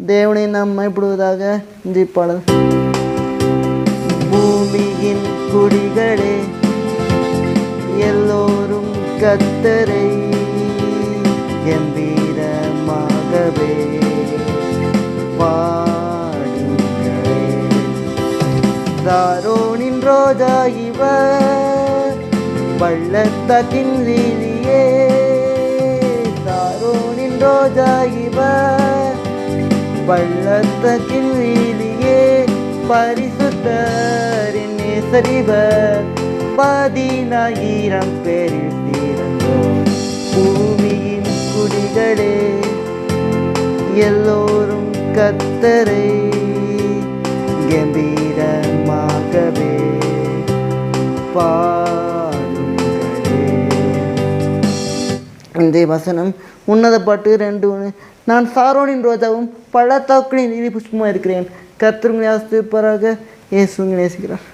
தேவனை நாம் மைப்படுவதாக இந்த பாடல் பூமியின் குடிகளே எல்லோரும் கத்தரை கம்பீரமாகவே பாடுங்களே. தாரோனின் ரோஜா இவர் பள்ளத்தக்கின் வீதியே. தாரோனின் ரோஜா இவர் பள்ளத்தக்கின் வீதியே பரிசுத்தரின் நேசரிவர் பதினாயிரம் பேரில் தீரந்தோம் பூமியின் குடிகளே எல்லோரும் கத்தரை கம்பீரமாகவே பா இந்த வசனம் உன்னத பாட்டு ரெண்டு ஒன்று நான் சாரோனின் ரோஜாவும் பள்ளத்தாக்குனின் நீதி புஷ்பமாக இருக்கிறேன். கர்த்தருங்களை ஆசிரியப்பாராக இயேசுங்க நேசிக்கிறார்.